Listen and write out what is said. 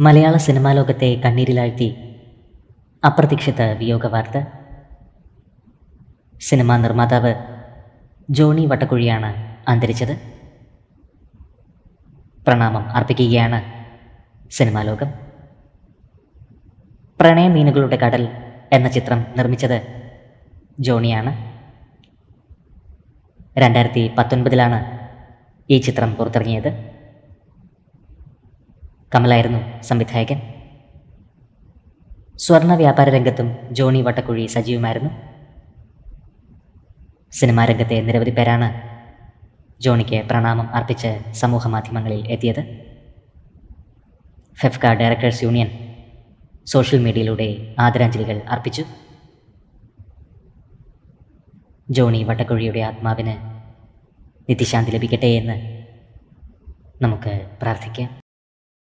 മലയാള cinema ലോകത്തെ കണ്ണീരിലാഴ്ത്തി അപ്രതീക്ഷിത വിയോഗ വാർത്ത സിനിമാ നിർമ്മാതാവ് ജോണി വട്ടക്കുഴിയാണ് അന്തരിച്ചത്. പ്രണാമം അർപ്പിക്കുകയാണ് സിനിമാ ലോകം. പ്രണയമീനുകളുടെ കടൽ എന്ന ചിത്രം നിർമ്മിച്ചത് ജോണിയാണ്. രണ്ടായിരത്തി പത്തൊൻപതിലാണ് ഈ ചിത്രം പുറത്തിറങ്ങിയത്. കമലായിരുന്നു സംവിധായകൻ. സ്വർണ വ്യാപാര രംഗത്തും ജോണി വട്ടക്കുഴി സജീവമായിരുന്നു. സിനിമാ രംഗത്തെ നിരവധി പേരാണ് ജോണിക്ക് പ്രണാമം അർപ്പിച്ച് സമൂഹ മാധ്യമങ്ങളിൽ എത്തിയത്. ഫെഫ്ക ഡയറക്ടേഴ്സ് യൂണിയൻ സോഷ്യൽ മീഡിയയിലൂടെ ആദരാഞ്ജലികൾ അർപ്പിച്ചു. ജോണി വട്ടക്കുഴിയുടെ ആത്മാവിന് നിത്യശാന്തി ലഭിക്കട്ടെ എന്ന് നമുക്ക് പ്രാർത്ഥിക്കാം.